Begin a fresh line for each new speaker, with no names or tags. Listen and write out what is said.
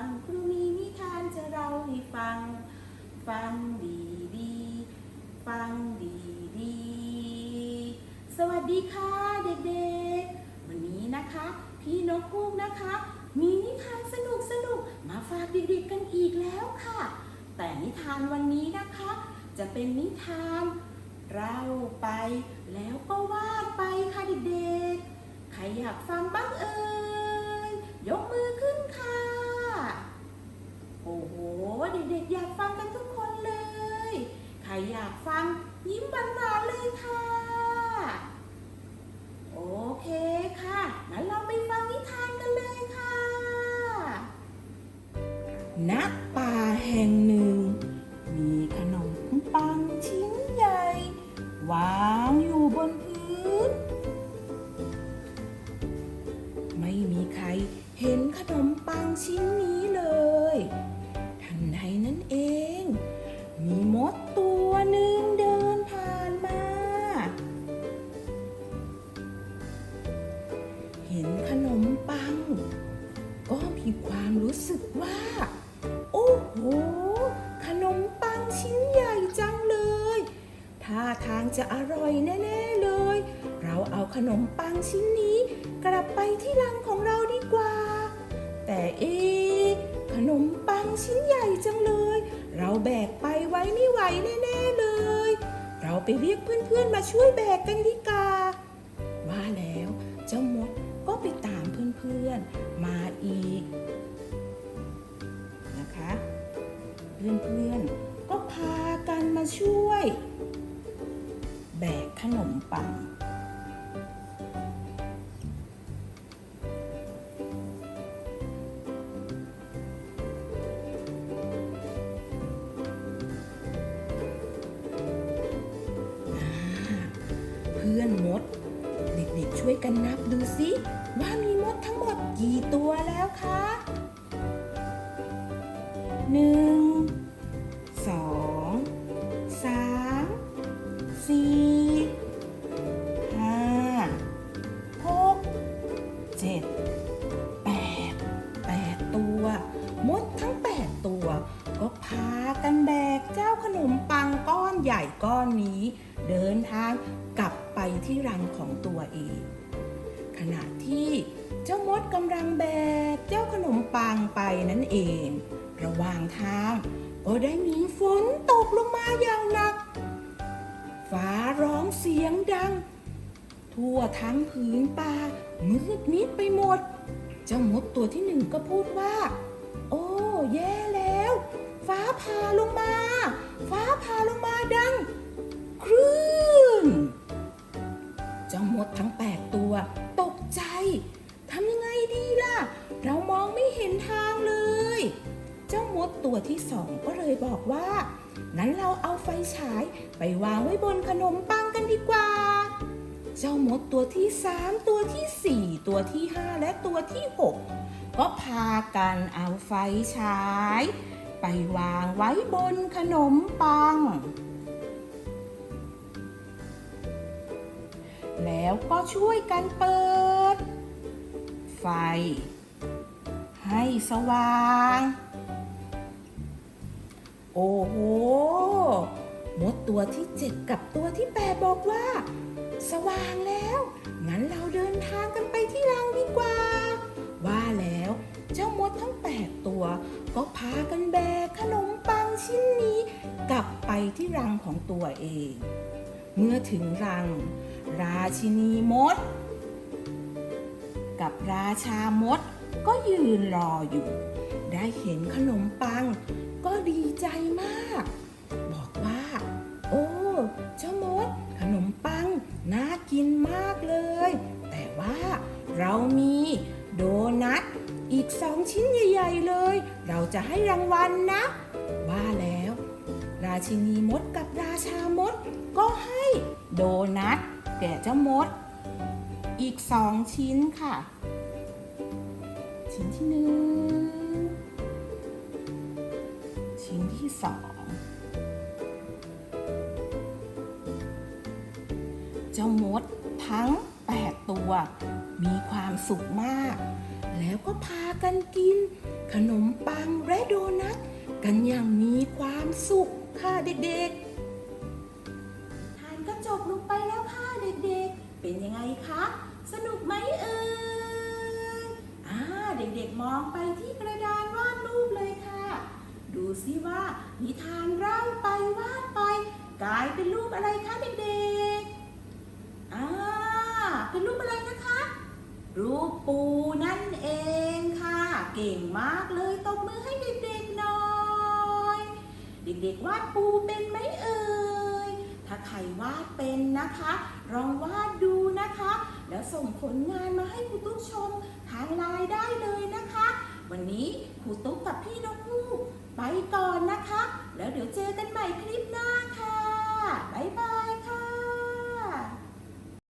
ังครูมีนิทานจะเราให้ฟัง ฟังดีดีฟังดีดีสวัสดีค่ะเด็กๆ วันนี้นะคะ พี่นกพูงนะคะ มีนิทานสนุกสนุกมาฝากเด็กๆกันอีกแล้วค่ะ แต่นิทานวันนี้นะคะ จะเป็นนิทานเราไปแล้วก็วาดไปค่ะเด็กๆ ใครอยากฟังบ้างเอ่ยยกมือขึ้นค่ะ โอ้โห เด็กๆ อยากฟังกันทุกคนเลย ใครอยากฟังยิ้มหวานๆเลยค่ะ โอเคค่ะงั้นเราไปฟังนิทานกันเลยค่ะ ณ ป่าแห่งหนึ่ง มีขนมปังชิ้นใหญ่ วางอยู่บนพื้น ไม่มีใครเห็นขนมปังชิ้น รู้สึกว่า โอ้โห ขนมปังชิ้นใหญ่จังเลยท่าทางจะอร่อยแน่ ๆเลย เราเอาขนมปังชิ้นนี้ กลับไปที่รังของเราดีกว่า แต่เอ๊ขนมปังชิ้นใหญ่จังเลย เราแบกไปไว้ไม่ไหวแน่ ๆเลย เราไปเรียกเพื่อนๆมาช่วยแบกกันดีกว่าว่า นมปังอ่าเพื่อนมด เด็กๆช่วยกันนับดูสิว่ามีมดทั้งหมดกี่ตัวแล้วคะหนึ่ง ก้อนนี้เดินทางกลับไปที่รังของตัวเอง ขณะที่เจ้ามดกำลังแบกเจ้าขนมปังไปนั่นเอง ระหว่างทางก็ได้มีฝนตกลงมาอย่างหนัก ฟ้าร้องเสียงดัง ทั่วทั้งผืนป่ามืดมิดไปหมด เจ้ามดตัวที่หนึ่งก็พูดว่า โอ้ แย่แล้ว ฟ้าผ่าลงมา ฟ้าผ่าลงมาดังคลื่นเจ้ามดทั้งแปดตัว ตกใจทำยังไงดีล่ะ เรามองไม่เห็นทางเลย เจ้ามดตัวที่สองก็เลยบอกว่า งั้นเราเอาไฟฉายไปวางไว้บนขนมปังกันดีกว่า เจ้ามดตัวที่สามตัวที่สี่ตัวที่ห้าและตัวที่หกก็พากันเอาไฟฉาย ไปวางไว้บนขนมปัง แล้วก็ช่วยกันเปิด ไฟ ให้สว่าง โอ้โหมดตัวที่เจ็ดกับตัวที่แปดบอกว่า สว่างแล้ว งั้นเราเดินทางกันไปที่รังดีกว่า ว่าแล้วเจ้ามดทั้งแปดตัว ก็พากันแบกขนมปังชิ้นนี้ กลับไปที่รังของตัวเอง เมื่อถึงรัง ราชินีมด กับราชามดก็ยืนรออยู่ ได้เห็นขนมปัง ก็ดีใจมาก บอกว่า โอ้เจ้ามด ขนมปัง น่ากินมากเลย แต่ว่าเรามีโดนัทอีกสองชิ้นใหญ่ ๆ เลย เราจะให้รางวัลนะ ว่าแล้ว ราชินีมดกับราชามด ก็ให้โดนัทแก่เจ้ามด อีกสองชิ้นค่ะ ชิ้นที่หนึ่งชิ้นที่สองเจ้ามดทั้ง 8 ตัว มีความสุขมาก แล้วก็พากันกิน ขนมปังและโดนัทกันอย่างมีความสุขค่ะเด็กๆ ทานก็จบลงไปแล้วค่ะเด็กๆ เป็นยังไงคะ สนุกไหมเอ่ยอ่าเด็กๆมองไปที่กระดานวาดรูปเลยค่ะ ดูสิว่านิทานเล่าไปวาดไป กลายเป็นรูปอะไรคะเด็กๆ อ่า เป็นรูปอะไรนะคะ รูปปูนั่นเองค่ะ เก่งมากเลยตบมือให้เด็กๆหน่อย เด็กๆวาดปูเป็นไหมเอ่ย ถ้าใครวาดเป็นนะคะลองวาดดูนะคะ แล้วส่งผลงานมาให้ครูตุ๊กชมทางไลน์ได้เลยนะคะ วันนี้ครูตุ๊กกับพี่นกฮูกไปก่อนนะคะ แล้วเดี๋ยวเจอกันใหม่คลิป